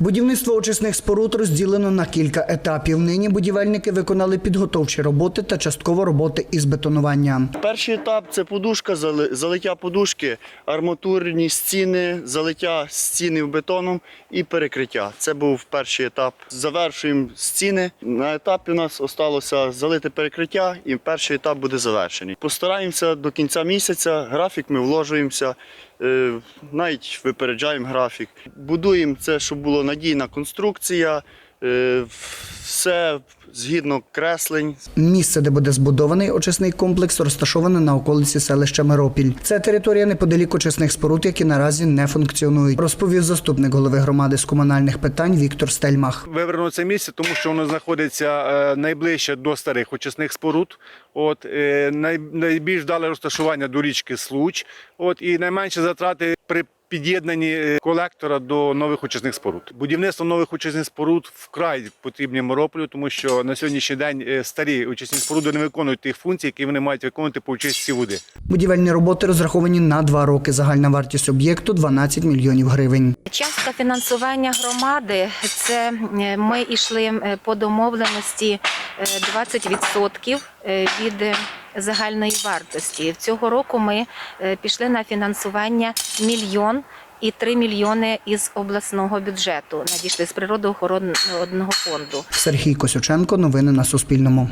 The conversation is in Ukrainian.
Будівництво очисних споруд розділено на кілька етапів. Нині будівельники виконали підготовчі роботи та частково роботи із бетонування. Перший етап це подушка, залиття подушки, арматурні стіни, залиття стінів бетоном і перекриття. Це був перший етап. Завершуємо стіни. На етапі у нас залишилося залити перекриття, і перший етап буде завершений. Постараємося до кінця місяця. Графік ми вложуємося. Е, Навіть випереджаємо графік. Будуємо це, щоб була надійна конструкція, е, все згідно креслень, Місце, де буде збудований очисний комплекс, розташоване на околиці селища Миропіль. Це територія неподалік очисних споруд, які наразі не функціонують, розповів заступник голови громади з комунальних питань Віктор Стельмах. Вибрано це місце, тому що воно знаходиться е, найближче до старих очисних споруд. От е, найбільш дале розташування до річки Случ. От і найменші затрати при під'єднанні е, колектора до нових очисних споруд. Будівництво нових очисних споруд вкрай потрібні Мирополю, тому що на сьогоднішній день е, старі очисні споруди не виконують тих функцій, які вони мають виконувати по очистці води. Будівельні роботи розраховані на два роки. Загальна вартість об'єкту 12 мільйонів гривень. Частка фінансування громади це е, ми йшли по домовленості е, 20% е, від загальної вартості. Цього року ми е, пішли на фінансування мільйон. І 3 мільйони із обласного бюджету надійшли з природоохоронного фонду. Сергій Косюченко. Новини на Суспільному.